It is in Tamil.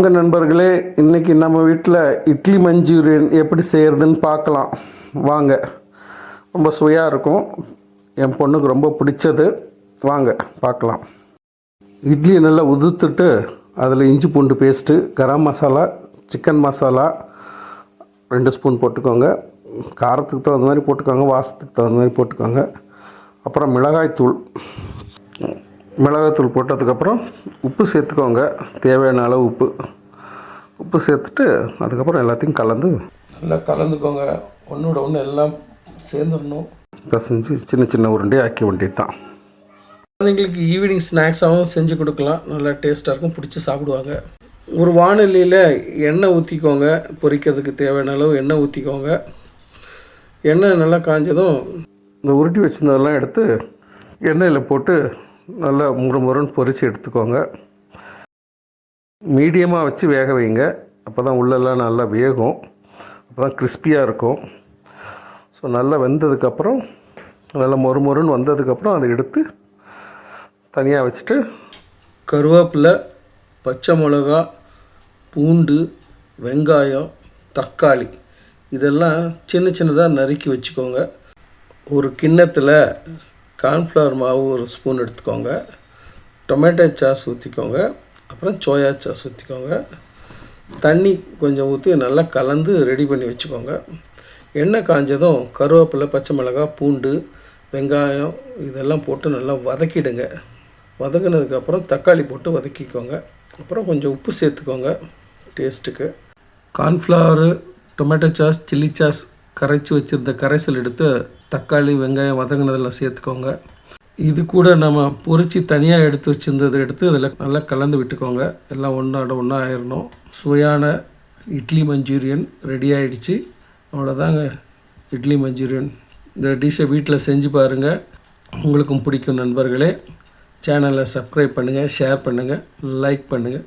உங்கள் நண்பர்களே இன்னைக்கு நம்ம வீட்டில் இட்லி மஞ்சூரியன் எப்படி செய்கிறதுன்னு பார்க்கலாம். வாங்க. ரொம்ப சுவையாக இருக்கும். என் பொண்ணுக்கு ரொம்ப பிடிச்சது. வாங்க பார்க்கலாம். இட்லியை நல்லா உதுத்துட்டு அதில் இஞ்சி பூண்டு பேஸ்ட்டு கரம் மசாலா சிக்கன் மசாலா ரெண்டு ஸ்பூன் போட்டுக்கோங்க. காரத்துக்கு தகுந்த மாதிரி போட்டுக்கோங்க வாசத்துக்கு தகுந்த மாதிரி போட்டுக்கோங்க. அப்புறம் மிளகாய்த்தூள். மிளகாய்த்தூள் போட்டதுக்கப்புறம் உப்பு சேர்த்துக்கோங்க. தேவையான அளவு உப்பு. உப்பு சேர்த்துட்டு அதுக்கப்புறம் எல்லாத்தையும் கலந்து நல்லா கலந்துக்கோங்க. ஒன்றோட ஒன்று எல்லாம் சேர்ந்துடணும். பிசைஞ்சு சின்ன சின்ன உருண்டை ஆக்கி வேண்டியது தான் குழந்தைங்களுக்கு ஈவினிங் ஸ்நாக்ஸாகவும் செஞ்சு கொடுக்கலாம். நல்லா டேஸ்ட்டாக இருக்கும். பிடிச்சி சாப்பிடுவாங்க. ஒரு வானொலியில் எண்ணெய் ஊற்றிக்கோங்க பொரிக்கிறதுக்கு தேவையான அளவு எண்ணெய் ஊற்றிக்கோங்க எண்ணெய் நல்லா காஞ்சதும் இந்த உருட்டி வச்சிருந்ததெல்லாம் எடுத்து எண்ணெயில் போட்டு நல்லா முறு முருன்னு பொரித்து எடுத்துக்கோங்க. மீடியமாக வச்சு வேக வைங்க. அப்போ தான் உள்ளெல்லாம் நல்லா வேகும். அப்போ தான் கிறிஸ்பியாக இருக்கும். ஸோ நல்லா வெந்ததுக்கப்புறம் நல்லா மொறு மொறுன்னு வந்ததுக்கப்புறம் அதை எடுத்து தனியாக வச்சுட்டு கருவேப்பிலை பச்சை மிளகா பூண்டு வெங்காயம் தக்காளி இதெல்லாம் சின்ன சின்னதாக நறுக்கி வச்சுக்கோங்க. ஒரு கிண்ணத்தில் கார்ன்ஃப்ளவர் மாவு ஒரு ஸ்பூன் எடுத்துக்கோங்க. டொமேட்டோ சாஸ் ஊற்றிக்கோங்க அப்புறம் சோயா சாஸ் ஊற்றிக்கோங்க தண்ணி கொஞ்சம் ஊற்றி நல்லா கலந்து ரெடி பண்ணி வச்சுக்கோங்க. எண்ணெய் காஞ்சதும் கருவேப்பிலை பச்சை மிளகாய் பூண்டு வெங்காயம் இதெல்லாம் போட்டு நல்லா வதக்கிடுங்க. வதக்குனதுக்கப்புறம் தக்காளி போட்டு வதக்கிக்கோங்க. அப்புறம் கொஞ்சம் உப்பு சேர்த்துக்கோங்க டேஸ்ட்டுக்கு. Cornflour tomato sauce chilli sauce கரைச்சி வச்சுருந்த கரைசல் எடுத்து தக்காளி வெங்காயம் வதங்கினதெல்லாம் சேர்த்துக்கோங்க. இது கூட நம்ம பொரித்து தனியாக எடுத்து வச்சுருந்ததை எடுத்து அதில் நல்லா கலந்து விட்டுக்கோங்க. எல்லாம் ஒன்றோட ஒன்றா ஆயிடணும் சுவையான இட்லி மஞ்சூரியன் ரெடி ஆகிடுச்சு அவ்வளோதாங்க இட்லி மஞ்சூரியன். இந்த டிஷ்ஷை வீட்டில் செஞ்சு பாருங்கள் உங்களுக்கும் பிடிக்கும் நண்பர்களே. சேனலை சப்ஸ்கிரைப் பண்ணுங்கள் ஷேர் பண்ணுங்கள் லைக் பண்ணுங்கள்